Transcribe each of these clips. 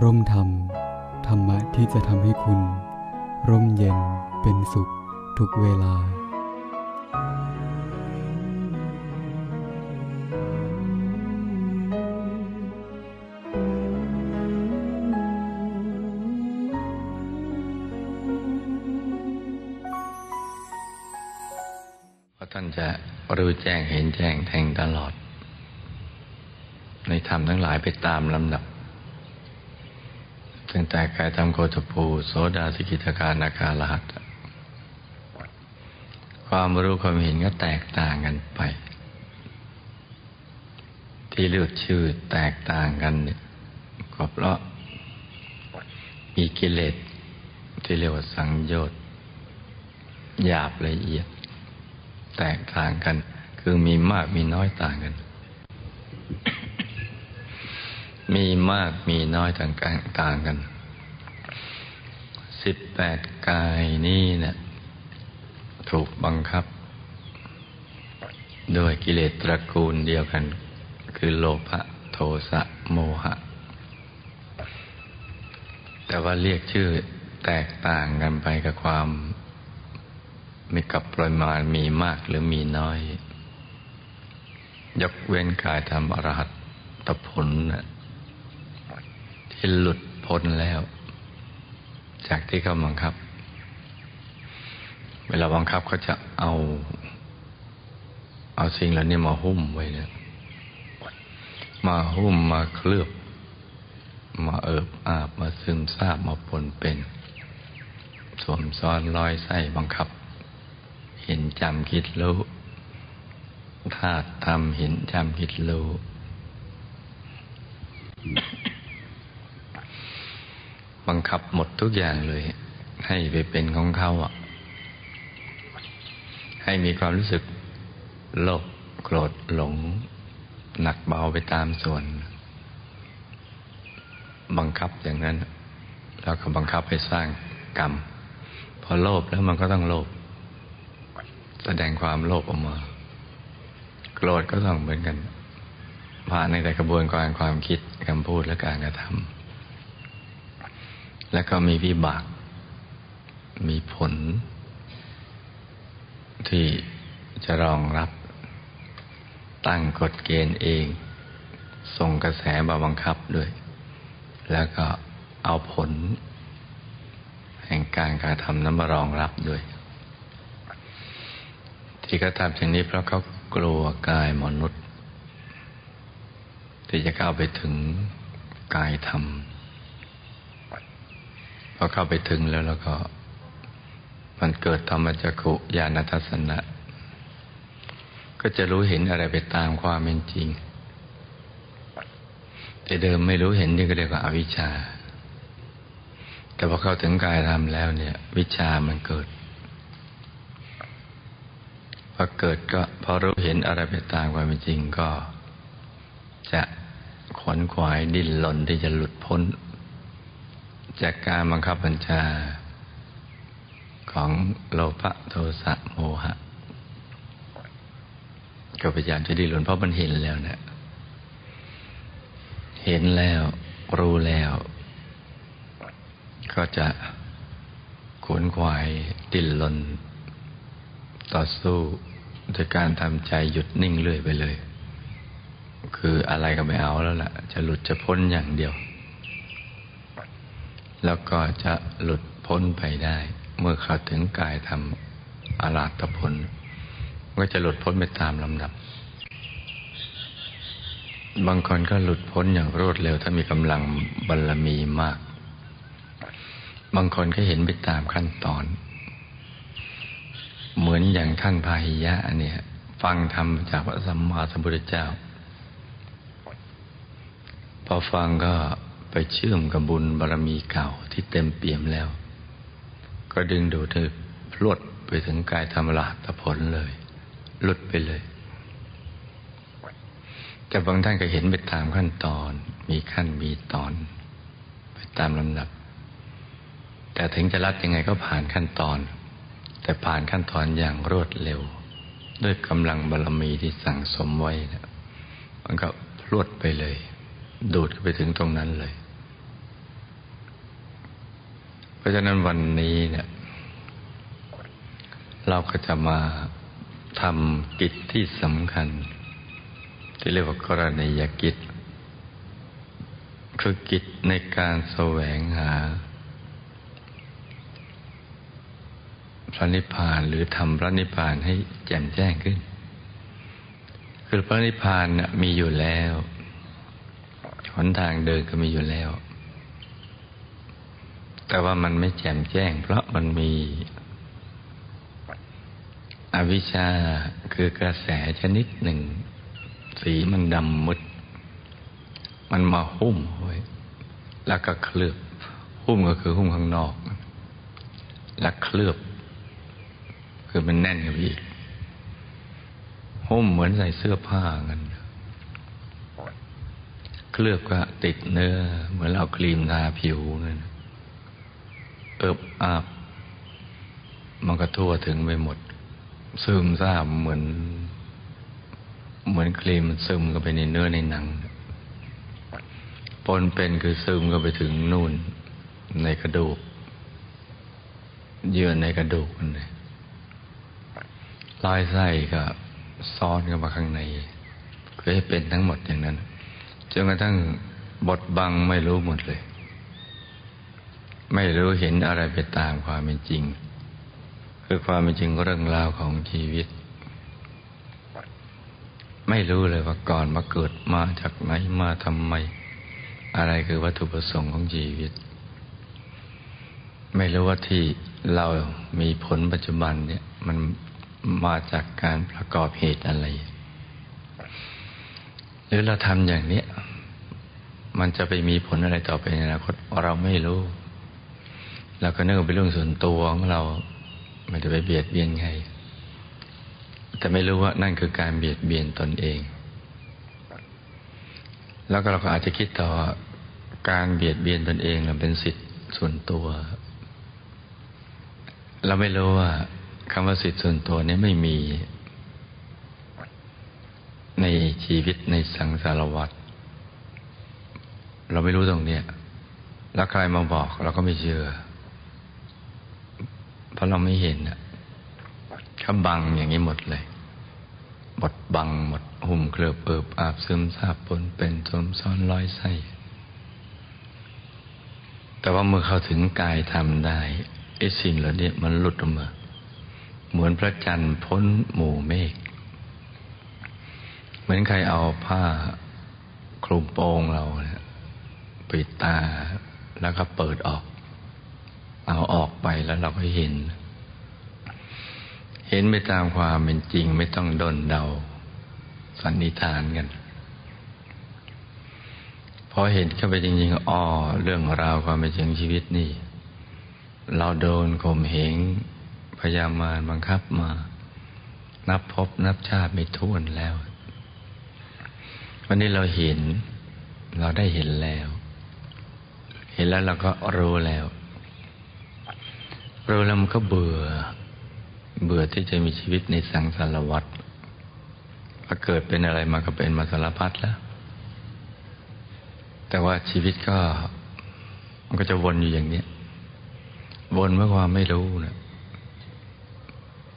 ร่มธรรม ธรรมะที่จะทำให้คุณ ร่มเย็นเป็นสุขทุกเวลา เพราะท่านจะรู้แจ้งเห็นแจ้งแทงตลอด ในธรรมทั้งหลายไปตามลำดับ ตั้งแต่กายธรรมโคตภูโสดาสิกิทาการนาคาลหัตความรู้ความเห็นก็แตกต่างกันไป ที่เลือกชื่อแตกต่างกันเนี่ยก็เพราะมีกิเลสที่เรียกว่าสังโยชน์หยาบละเอียด แตกต่างกัน คือมีมากมีน้อยต่างกัน มีมากมีน้อยต่างกันต่างกันสิบแปดกายนี่เนะี่ยถูกบังคับโดยกิเลสตระกูลเดียวกัน คือโลภะโทสะโมหะ แต่ว่าเรียกชื่อแตกต่างกันไปกับความมีกับปริมาณมีมากหรือมีน้อย ยกเว้นกายทำอรหัตตผลนะ ที่หลุดพ้นแล้ว จากที่เขาบังคับ เวลาบังคับเขาจะเอา เอาสิ่งเหล่านี้มาหุ้มไว้เนี่ยมาหุ้มมาเคลือบ มาเอิบอาบมาซึมซาบมาปนเป็นสวมซ้อนร้อยไส้บังคับ เห็นจำคิดรู้ธาตุทำเห็นจำคิดรู้ บังคับหมดทุกอย่างเลย ให้ไปเป็นของเขาอะ ให้มีความรู้สึกโลภโกรธหลง หนักเบาไปตามส่วน บังคับอย่างนั้น แล้วก็บังคับให้สร้างกรรม พอโลภแล้วมันก็ต้องโลภแสดงความโลภออกมา โกรธก็ต้องเหมือนกันผ่านในแต่กระบวนการความคิดคำพูดและการกระทำ แล้วก็มีวิบาก มีผล ที่จะรองรับ ตั้งกฎเกณฑ์เอง ส่งกระแสมาบังคับด้วย แล้วก็เอาผล แห่งการการทำนั้นมารองรับด้วย ที่เขาทำเช่นนี้เพราะเขากลัวกายมนุษย์ ที่จะเข้าไปถึงกายธรรม อเข้าไปถึงแล้วแล้วก็ มันเกิดธรรมจักขุญาณทัศนะ ก็จะรู้เห็นอะไรไปตามความเป็นจริง แต่เดิมไม่รู้เห็นนี่ก็เรียกว่าอาวิชชา แต่พอเข้าถึงกายธรรมแล้วเนี่ย วิชามันเกิดพอเกิดก็พอรู้เห็นอะไรไปตามความเป็นจริงก็ จะขวนขวายดิ้นหล่นที่จะหลุดพ้น จากการบังคับบัญชา ของโลภะโทสะโมหะ ก็พยายามจะดิ้นหล่นเพราะมันเห็นแล้วเนะี่ยเห็นแล้ว รู้แล้ว ก็จะขวนขวายดิ้นรนต่อสู้โดยการทำใจหยุดนิ่งเรื่อยไปเลย คืออะไรก็ไม่เอาแล้วล่ะ จะหลุดจะพ้นอย่างเดียว แล้วก็จะหลุดพ้นไปได้ เมื่อเข้าถึงกายทำอาราตผล ก็จะหลุดพ้นไปตามลำดับ บางคนก็หลุดพ้นอย่างรวดเร็ว ถ้ามีกำลังบารรมีมาก บางคนก็เห็นไปตามขั้นตอน เหมือนอย่างท่านพาหิยะเนี่ยฟังธรรมจากพระสัมมาสัมพุทธเจ้า พอฟังก็ ไปเชื่อมกับบุญบารรมีเก่าที่เต็มเปี่ยมแล้ว ก็ดึงดูดเธอพลวดไปถึงกายธรรมลาตผลเลยหลุดไปเลย แต่บางท่านก็เห็นไปตามขั้นตอน มีขั้นมีตอน ไปตามลำดับ แต่ถึงจะรัดยังไงก็ผ่านขั้นตอน แต่ผ่านขั้นตอนอย่างรวดเร็ว ด้วยกำลังบารรมีที่สั่งสมไว้นะมันก็พลวดไปเลย ดูดไปถึงตรงนั้นเลย เพราะฉะนั้นวันนี้เนี่ย เราก็จะมาทำกิจที่สำคัญ ที่เรียกว่ากรณียกิจ คือกิจในการแสวงหาพระนิพพานหรือทำพระนิพพานให้แจ่มแจ้งขึ้น คือพระนิพพานมีอยู่แล้วหนทางเดินก็มีอยู่แล้ว แต่ว่ามันไม่แจ่มแจ้ง เพราะมันมี อวิชชาคือกระแสชนิดหนึ่ง สีมันดำมุดมันมาหุ้มไว้แล้วก็เคลือบ หุ้มก็คือหุ้มข้างนอก แล้วเคลือบ คือมันแน่นกับอีก หุ้มเหมือนใส่เสื้อผ้ากันเคลือบก็ติดเนื้อ เหมือนเอาครีมทาผิวนั่น เอิบอาบ มันก็ทั่วถึงไปหมด ซึมซาบเหมือน เหมือนครีมซึมก็ไปในเนื้อในหนัง ปนเป็นคือซึมก็ไปถึงนู่น ในกระดูก เยื่อในกระดูกนเลยลายไส้ก็ซ้อนกันมาข้างในคือให้เป็นทั้งหมดอย่างนั้นจนกระทั่งบทบังไม่รู้หมดเลย ไม่รู้เห็นอะไรไปตามความเป็นจริง คือความเป็นจริงเรื่องราวของชีวิต ไม่รู้เลยว่าก่อนมาเกิดมาจากไหนมาทำไม อะไรคือวัตถุประสงค์ของชีวิต ไม่รู้ว่าที่เรามีผลปัจจุบันเนี่ยมันมาจากการประกอบเหตุอะไร หรือเราทำอย่างนี้มันจะไปมีผลอะไรต่อไปในอนาคตเราไม่รู้ เราก็นึกว่าเป็นเรื่องส่วนตัวของเรา ไม่ได้ไปเบียดเบียนใครแต่ไม่รู้ว่านั่นคือการเบียดเบียนตนเอง แล้วก็เราก็อาจจะคิดต่อการเบียดเบียนตนเองเราเป็นสิทธิ์ส่วนตัว เราไม่รู้ว่าคำว่าสิทธิ์ส่วนตัวนี้ไม่มี ในชีวิตในสังสารวัฏเราไม่รู้ตรงเนี้ยแล้วใครมาบอกเราก็ไม่เชื่อ ราะเราไม่เห็นอะเขาบังอย่างนี้หมดเลยบดบังหมดหุ่มเคลือบเอิบอาบซึมซาบปนเป็นสมซ้อนร้อยไส้แต่ว่าเมื่อเข้าถึงกายทำได้ไอ้สิ่งเหล่านี้มันหลุดออกมาเหมือนพระจันทร์พ้นหมู่เมฆเหมือนใครเอาผ้าคลุมโปงเราปิดตาแล้วก็เปิดออก เอาออกไปแล้วเราก็เห็น เห็นไปตามความเป็นจริงไม่ต้องดนเดา สันนิษฐานกัน พอเห็นเข้าไปจริงๆอ๋อเรื่องราวความเป็นจริงชีวิตนี่ เราโดนข่มเหงพยายามมาบังคับมา นับพบนับชาติไม่ท้วนแล้ว วันนี้เราเห็น เราได้เห็นแล้ว เห็นแล้วเราก็รู้แล้ว เรู้แล้วมันก็เบื่อ เบื่อที่จะมีชีวิตในสังสารวัฏพอเกิดเป็นอะไรมาก็เป็นมาสารพัดแล้ว แต่ว่าชีวิตก็มันก็จะวนอยู่อย่างนี้วนเมื่อความไม่รู้นะ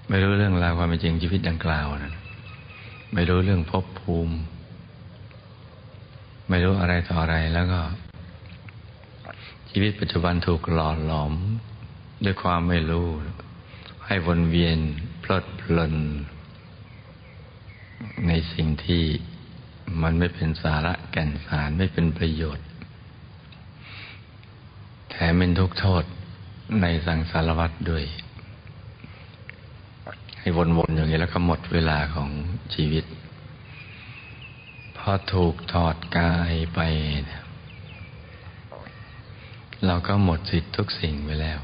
ไม่รู้เรื่องราวความเป็นจริงชีวิตดังกล่าวนะไม่รู้เรื่องภพภูมิ ไม่รู้อะไรต่ออะไรแล้วก็ ชีวิตปัจจุบันถูกหล่อหลอม ด้วยความไม่รู้ ให้วนเวียนพลดพลนในสิ่งที่มันไม่เป็นสาระแก่นสารไม่เป็นประโยชน์ แถมเป็นทุกโทษในสังสารวัฏด้วย ให้วนๆอย่างนี้แล้วก็หมดเวลาของชีวิต พอถูกถอดกายไป เราก็หมดสิทธิ์ทุกสิ่งไปแล้ว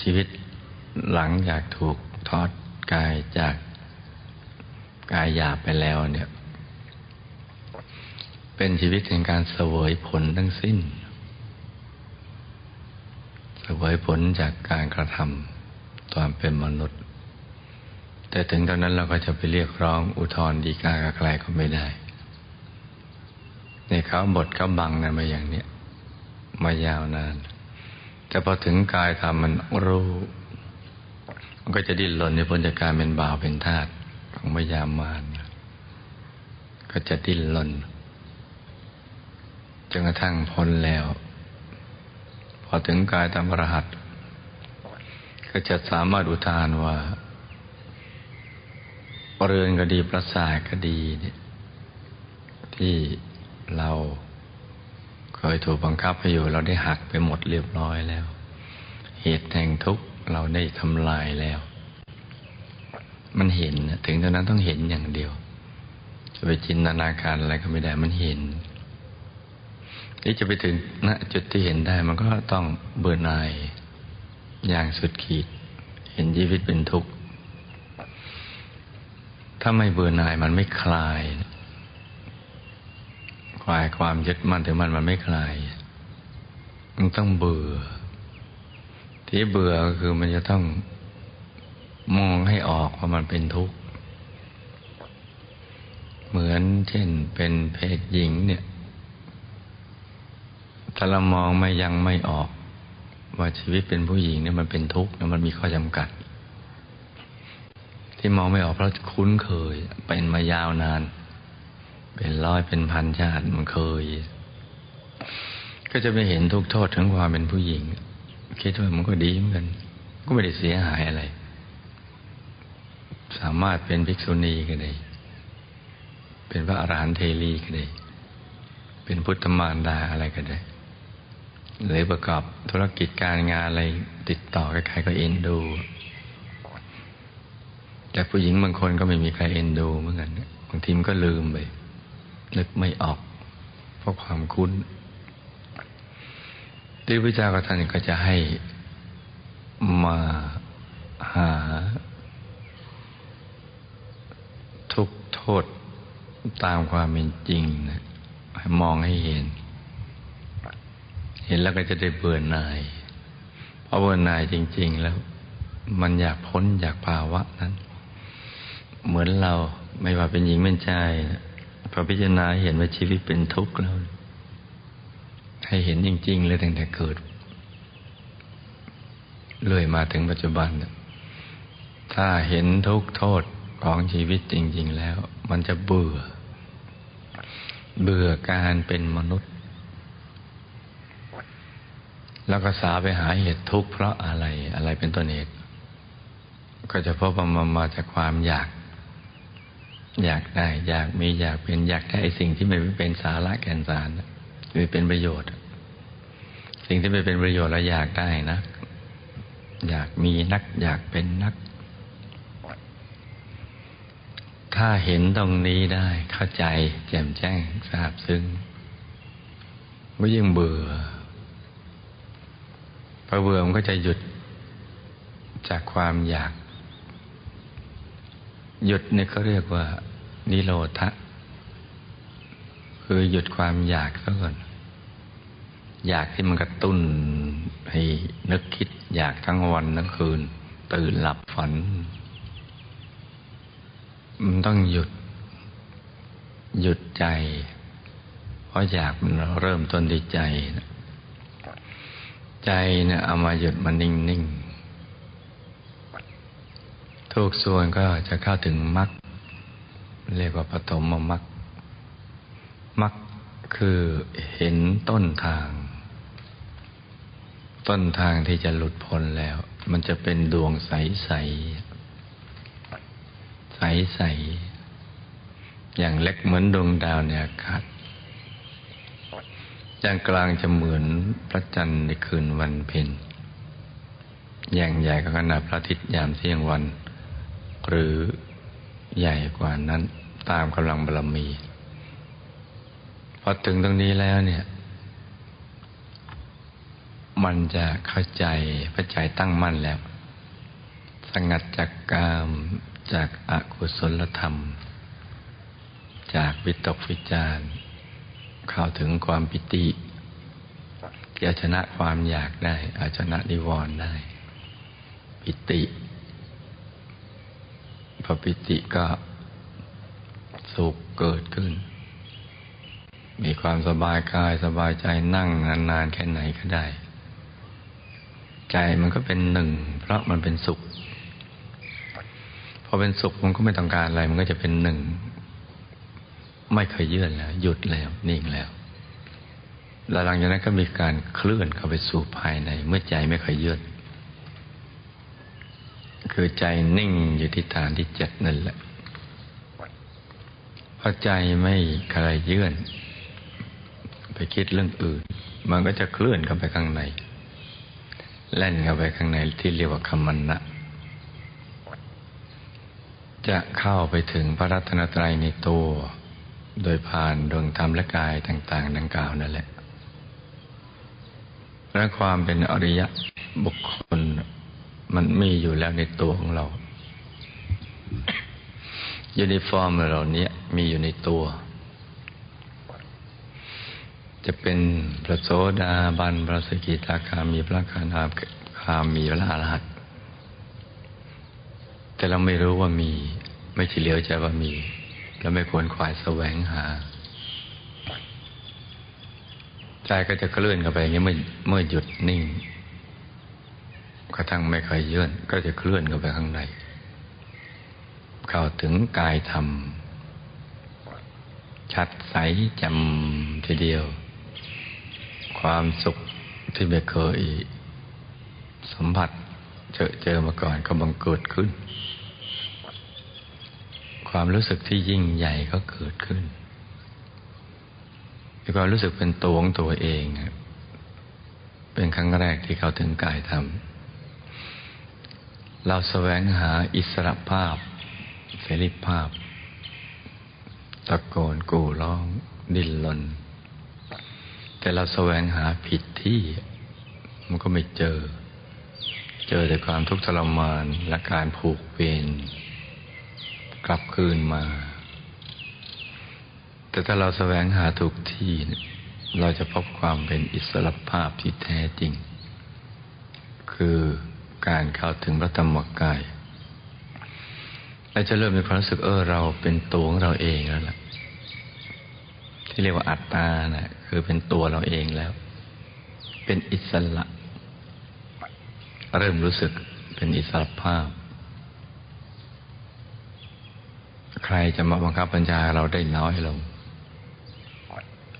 ชีวิตหลังจากถูกถอดกายจากกายหยาบไปแล้วเนี่ย เป็นชีวิตแห่งการเสวยผลทั้งสิ้น เสวยผลจากการกระทำตอนเป็นมนุษย์ แต่ถึงตอนนั้นเราก็จะไปเรียกร้องอุทธรดีกากับใครก็ไม่ได้ ในเขาบทเขาบังกันมาอย่างเนี้ยมายาวนาน แต่พอถึงกายธรรมมันรู้ มันก็จะดิ้นรนในพ้นจากการเป็นบ่าวเป็นทาสของพยามารก็จะดิ้นรนจนกระทั่งพ้นแล้ว พอถึงกายธรรมรหัส ก็จะสามารถอุทานว่าเรือนก็ดีประสาทก็ดีเนี่ยที่เรา เคยถูกบังคับให้อยู่ เราได้หักไปหมดเรียบร้อยแล้ว เหตุแห่งทุกข์เราได้ทำลายแล้ว มันเห็นถึงตอนนั้นต้องเห็นอย่างเดียว จะไปจินตนาการอะไรก็ไม่ได้มันเห็นที่จะไปถึงณจุดที่เห็นได้มันก็ต้องเบื่อหน่ายอย่างสุดขีด เห็นชีวิตเป็นทุกข์ ถ้าไม่เบื่อหน่ายมันไม่คลายค ลายความยึดมั่นถือมันมันไม่คลาย มันต้องเบื่อ ที่เบื่อก็คือมันจะต้องมองให้ออกว่ามันเป็นทุกข์ เหมือนเช่นเป็นเพศหญิงเนี่ย ถ้าเรามองไม่ยังไม่ออก ว่าชีวิตเป็นผู้หญิงเนี่ยมันเป็นทุกข์แล้วมันมีข้อจำกัด ที่มองไม่ออกเพราะคุ้นเคยเป็นมายาวนาน เป็นร้อยเป็นพันชาติมันเคย ก็จะไม่เห็นทุกโทษถึงความเป็นผู้หญิง คิดว่ามันก็ดีเหมือนกัน ก็ไม่ได้เสียหายอะไร สามารถเป็นภิกษุณีก็ได้ เป็นพระอรหันต์เทรีก็ได้ เป็นพุทธมารดาอะไรก็ได้หรือประกอบธุรกิจการงานอะไรติดต่อกับใครก็เอ็นดู แต่ผู้หญิงบางคนก็ไม่มีใครเอ็นดูเหมือนกันบางทีมันก็ลืมไป นึกไม่ออก เพราะความคุ้นที่พระเจ้าก็ท่านก็จะให้มาหา ทุกโทษตามความเป็นจริงนะให้มองให้เห็น เห็นแล้วก็จะได้เบื่อหน่ายเพราะเบื่อหน่ายจริง ๆ แล้ว มันอยากพ้นจากภาวะนั้น เหมือนเราไม่ว่าเป็นหญิงเป็นชาย พอพิจารณาเห็นว่าชีวิตเป็นทุกข์แล้ว ให้เห็นจริง ๆ เลยตั้งแต่เกิดเลื่อยมาถึงปัจจุบัน ถ้าเห็นทุกโทษของชีวิตจริง ๆ แล้ว มันจะเบื่อ เบื่อการเป็นมนุษย์ แล้วก็สาไปหาเหตุทุกข์เพราะอะไรอะไรเป็นต้นเหตุ ก็จะพบว่ามันมาจากความอยาก อยากได้ อยากมีอยากเป็นอยากได้สิ่งที่ไม่เป็นสาระแก่นสารหรือเป็นประโยชน์ สิ่งที่ไม่เป็นประโยชน์เราอยากได้นะอยากมีนัก อยากเป็นนัก ถ้าเห็นตรงนี้ได้ เข้าใจ แจ่มแจ้งทราบซึ้งก็ยิ่งเบื่อพอเบื่อมันก็จะหยุดจากความอยาก หยุดเนี่ยเขาเรียกว่า นิโรธะคือหยุดความอยากซะก่อน อยากที่มันกระตุ้นให้นึกคิด อยากทั้งวันทั้งคืน ตื่นหลับฝัน มันต้องหยุด หยุดใจ เพราะอยากมันเริ่มต้นที่ใจใจเนี่ยเอามาหยุดมันนิ่ง ๆ ทุกส่วนก็จะเข้าถึงมรรค เรียกว่าปฐมมรรคมรรคคือเห็นต้นทาง ต้นทางที่จะหลุดพ้นแล้ว มันจะเป็นดวงใสใสใสใสอย่างเล็กเหมือนดวงดาวในอากาศอย่างกลางจะเหมือนพระจันทร์ในคืนวันเพ็ญอย่างใหญ่ก็ขนาดพระอาทิตย์ยามเที่ยงวัน หรือ ใหญ่กว่านั้นตามกำลังบารมีพอถึงตรงนี้แล้วเนี่ย มันจะเข้าใจพระใจตั้งมั่นแล้ว สงัดจากกามจากอากุศลธรรม จากวิตกวิจารเข้าถึงความปิติที่อาชนะความอยากได้อาชนะนิวรณ์ได้ ปิติ พปิติก็สุขเกิดขึ้น มีความสบายกายสบายใจนั่งนานๆแค่ไหนก็ได้ ใจมันก็เป็นหนึ่ง เพราะมันเป็นสุข พอเป็นสุขมันก็ไม่ต้องการอะไร มันก็จะเป็นหนึ่ง ไม่เคยเยื่อนแล้ว หยุดแล้ว นิ่งแล้วแล้วหลังจากนั้นก็มีการเคลื่อนเข้าไปสู่ภายใน เมื่อใจไม่เคยเยื่อน คือใจนิ่งอยู่ที่ฐานที่เจ็ดนั่นแหละพอใจไม่เคยเยื่อน ไปคิดเรื่องอื่น มันก็จะเคลื่อนเข้าไปข้างใน แล่นเข้าไปข้างในที่เรียกว่าคำมันนะจะเข้าไปถึงพระรัตนตรัยในตัว โดยผ่านดวงธรรมและกายต่าง ๆ ดังกล่าวนั่นแหละและความเป็นอริยะบุคคล มันมีอยู่แล้วในตัวของเรา ยูนิฟอร์มเหล่านี้มีอยู่ในตัว จะเป็นพระโสดาบันพระสกิทาคามีพระคานาคามีพระอรหัตแต่เราไม่รู้ว่ามี ไม่เฉลียวใจว่ามีเราไม่ควรควายแสวงหาใจก็จะเคลื่อนเข้าไปอย่างนี้เมื่อเมื่อหยุดนิ่ง กระทั่งไม่เคยเยื่อนก็จะเคลื่อนเข้าไปข้างใน เข้าถึงกายธรรม ชัดใสจำทีเดียว ความสุขที่ไม่เคยสัมผัสเจอเจอมาก่อนก็บังเกิดขึ้น ความรู้สึกที่ยิ่งใหญ่ก็เกิดขึ้นมีความรู้สึกเป็นตัวของตัวเอง เป็นครั้งแรกที่เขาถึงกายธรรม เราแสวงหาอิสระภาพ เสรีภาพ ตะโกนกู่ร้องดิ้นรนแต่เราแสวงหาผิดที่ มันก็ไม่เจอ เจอแต่ความทุกข์ทรมานและการผูกเวรกลับคืนมา แต่ถ้าเราแสวงหาถูกที่ เราจะพบความเป็นอิสระภาพที่แท้จริง คือ การเข้าถึงพระธรรมกายและจะเริ่มมีความรู้สึกเออเราเป็นตัวของเราเองแล้วล่ะ ที่เรียกว่าอัตตานะ่ะคือเป็นตัวเราเองแล้ว เป็นอิสระ เริ่มรู้สึกเป็นอิสระภาพ ใครจะมาบังคับบัญชาเราได้น้อยลง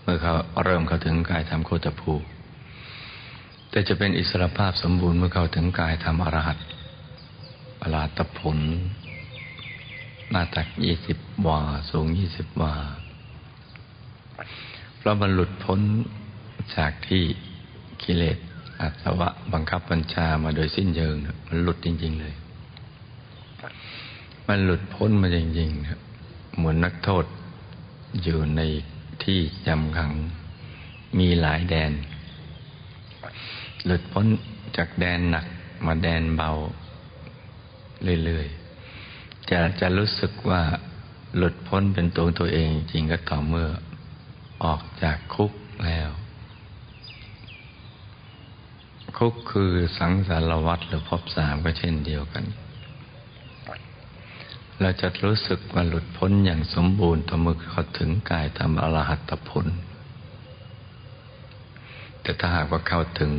เมื่อเขาเริ่มเข้าถึงกายธรรมโคตภู แต่จะเป็นอิสรภาพสมบูรณ์เมื่อเข้าถึงกายธรรมอรหัตอรหัตผล หน้าตักยี่สิบวา สูงยี่สิบวาเพราะมันหลุดพ้นจากที่กิเลสอาสวะบังคับบัญชามาโดยสิ้นเชิงมันหลุดจริง ๆ เลย มันหลุดพ้นมาจริงๆเหมือนนักโทษอยู่ในที่จำขังมีหลายแดน หลุดพ้นจากแดนหนักมาแดนเบาเรื่อยๆ จะจะรู้สึกว่าหลุดพ้นเป็นตัวตัวเองจริงก็ต่อเมื่อออกจากคุกแล้ว คุกคือสังสารวัฏหรือภพสามก็เช่นเดียวกัน เราจะรู้สึกว่าหลุดพ้นอย่างสมบูรณ์ต่อเมื่อเขาถึงกายธรรมอรหัตผล แต่ถ้าหากว่าเข้าถึง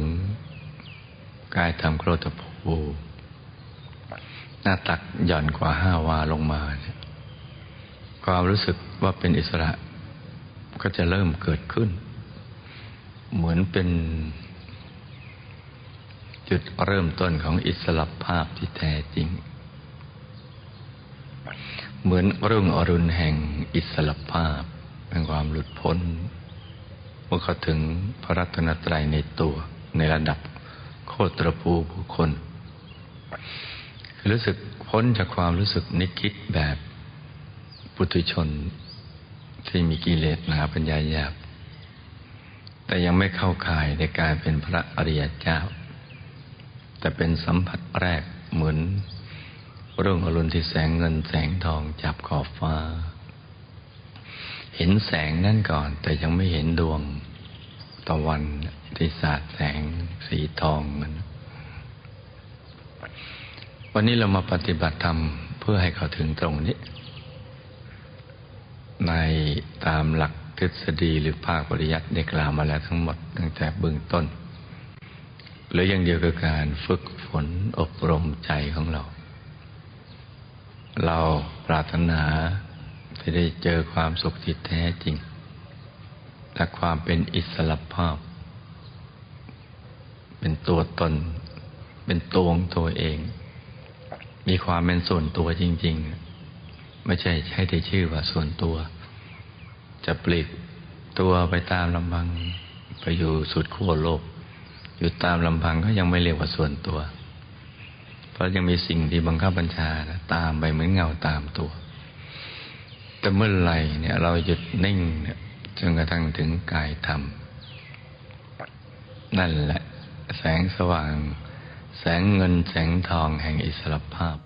กายธรรมโครตภูหน้าตักหย่อนกว่าห้าวาลงมาเนี่ยความรู้สึกว่าเป็นอิสระก็จะเริ่มเกิดขึ้น เหมือนเป็นจุดเริ่มต้นของอิสระภาพที่แท้จริง เหมือนรุ่งอรุณแห่งอิสระภาพแห่งความหลุดพ้น เมื่อเขาถึงพระรัตนตรัยในตัวในระดับโคตรภูบุคคลรู้สึกพ้นจากความรู้สึกนิคิดแบบปุถุชนที่มีกิเลสหนาปัญญาหยาบ แต่ยังไม่เข้าข่ายในการเป็นพระอริยเจ้า แต่เป็นสัมผัสแรกเหมือนรุ่งอรุณที่แสงเงินแสงทองจับขอบฟ้า เห็นแสงนั่นก่อน แต่ยังไม่เห็นดวงตะวันที่สาดแสงสีทองมันวันนี้เรามาปฏิบัติธรรมเพื่อให้เขาถึงตรงนี้ ในตามหลักทฤษฎีหรือภาคปริยัติได้กล่าวมาแล้วทั้งหมดตั้งแต่เบื้องต้นหรืออย่างเดียวกับการฝึกฝนอบรมใจของเรา เราปรารถนา จะได้เจอความสุขที่แท้จริง และความเป็นอิสระภาพ เป็นตัวตน เป็นตัวของตัวเอง มีความเป็นส่วนตัวจริง ๆ ไม่ใช่ใช้แต่ชื่อว่าส่วนตัว จะปลีกตัวไปตามลำพังไปอยู่สุดขั้วโลก อยู่ตามลำพังก็ยังไม่เรียกว่าส่วนตัว เพราะยังมีสิ่งที่บังคับบัญชานะตามไปเหมือนเงาตามตัว แต่เมื่อไหร่เนี่ยเราหยุดนิ่งเนี่ยจนกระทั่งถึงกายธรรม นั่นแหละ แสงสว่าง แสงเงินแสงทองแห่งอิสรภาพ